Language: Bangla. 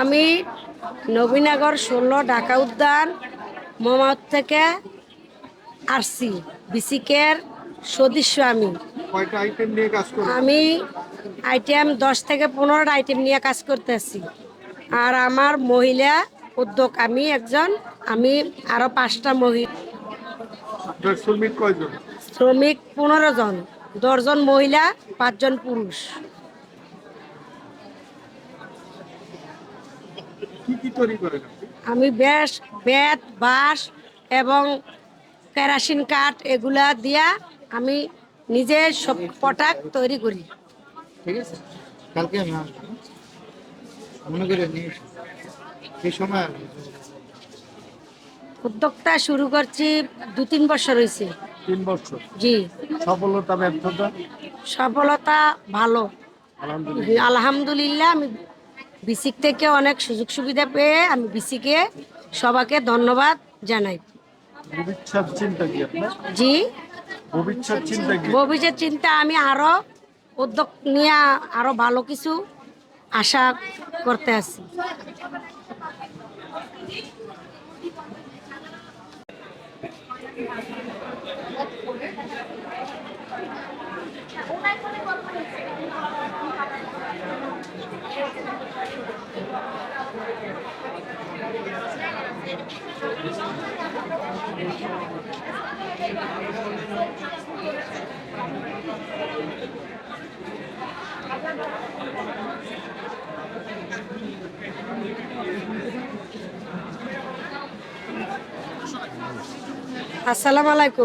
আমি নবীনগর ষোলো ঢাকা উদ্যান মোহাম্মদ থেকে আসছি। বিসিকের সদস্য আমি। আমি আইটেম দশ থেকে পনেরোটা আইটেম নিয়ে কাজ করতেছি। আর আমার মহিলা উদ্যোগ আমি একজন আমি আরও পাঁচটা মহিলা। শ্রমিক শ্রমিক পনেরো জন দশজন মহিলা পাঁচজন পুরুষ। কি কি তৈরি করেন আমি বেশ বেত বাঁশ এবং কেরাসিন কাঠ এগুলা দিয়া আমি নিজে সব পটাক তৈরি করি। ঠিক আছে। কালকে আমি? মনে করে নিয়ে। সময় উদ্যোক্তা শুরু করছি দু তিন বছর হয়েছে তিন বছর? জি। সফলতা ব্যর্থতা? সফলতা ভালো। আলহামদুলিল্লাহ আমি বিসিক থেকে অনেক সুযোগ সুবিধা পেয়ে আমি বিসিকে সবাইকে ধন্যবাদ জানাই। ভবিষ্যৎ চিন্তা কি আপনার? জি। ভবিষ্যৎ চিন্তা কি? ভবিষ্যৎ চিন্তা আমি আরও উদ্যোগ নিয়ে আরও ভালো কিছু আশা করতে আছি। আসসালামু আলাইকুম।